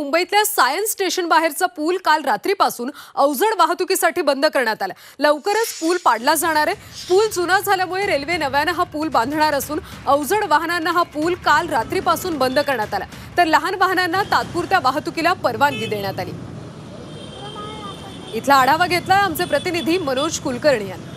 मुंबईतल्या science station बाहेरचा पूल काल रात्रीपासून अवजड वाहतुकीसाठी बंद करण्यात आला. लवकरच पूल पाडला जाणार आहे. पूल जुना झाल्यामुळे रेल्वे नव्यानं हा पूल बांधणार असून अवजड वाहनांना हा पूल काल रात्रीपासून बंद करण्यात आला. तर लहान वाहनांना तात्पुरत्या वाहतुकीला परवानगी देण्यात आली. इथला आढावा घेतला आमचे प्रतिनिधी मनोज कुलकर्णी यांनी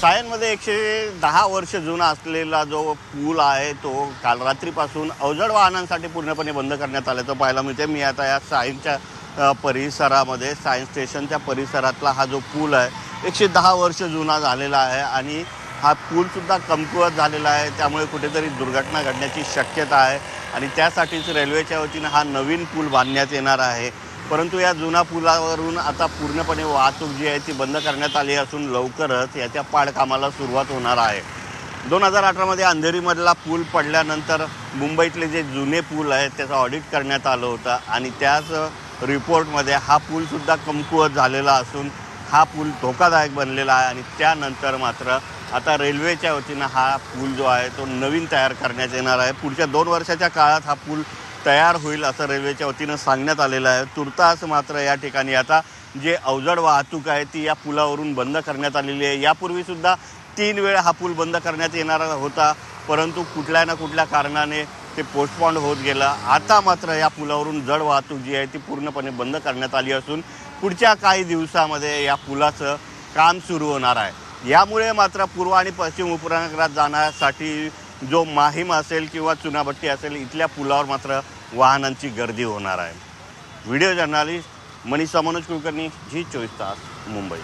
सायनमध्ये एकशे दहा वर्ष जुना असलेला जो पूल आहे तो काल रात्रीपासून अवजड वाहनांसाठी पूर्णपणे बंद करण्यात आल्याचं पाहायला मिळते मी आता या सायन्सच्या परिसरामध्ये सायन्स स्टेशनच्या परिसरातला हा जो पूल आहे एकशे दहा वर्ष जुना झालेला आहे आणि हा पूलसुद्धा कमकुवत झालेला आहे. त्यामुळे कुठेतरी दुर्घटना घडण्याची शक्यता आहे आणि त्यासाठीच रेल्वेच्या वतीनं हा नवीन पूल बांधण्यात येणार आहे. परंतु या जुना पुलावरून आता पूर्णपणे वाहतूक जी आहे ती बंद करण्यात आली असून लवकरच याच्या पाडकामाला सुरुवात होणार आहे. दोन हजार अठरामध्ये अंधेरीमधला पूल पडल्यानंतर मुंबईतले जे जुने पूल आहेत त्याचं ऑडिट करण्यात आलं होतं आणि त्याच रिपोर्टमध्ये हा पूलसुद्धा कमकुवत झालेला असून हा पूल धोकादायक बनलेला आहे आणि त्यानंतर मात्र आता रेल्वेच्या वतीनं हा पूल जो आहे तो नवीन तयार करण्यात येणार आहे. पुढच्या दोन वर्षाच्या काळात हा पूल तयार होईल असं रेल्वेच्या वतीनं सांगण्यात आलेलं आहे. तुर्तास मात्र या ठिकाणी आता जे अवजड वाहतूक आहे ती या पुलावरून बंद करण्यात आलेली आहे. यापूर्वीसुद्धा तीन वेळ हा पूल बंद करण्यात येणार होता परंतु कुठल्या ना कुठल्या कारणाने ते पोस्टपॉन्ड होत गेलं. आता मात्र या पुलावरून जड वाहतूक जी आहे ती पूर्णपणे बंद करण्यात आली असून पुढच्या काही दिवसामध्ये या पुलाचं काम सुरू होणार आहे. यामुळे मात्र पूर्व आणि पश्चिम उपनगरात जाण्यासाठी जो माहीम असेल किंवा चुनाभट्टी असेल इथल्या पुलावर मात्र वाहनांची गर्दी होणार आहे. Video journalist Manisha Manoj Kulkarni Zee चोवीस तास मुंबई.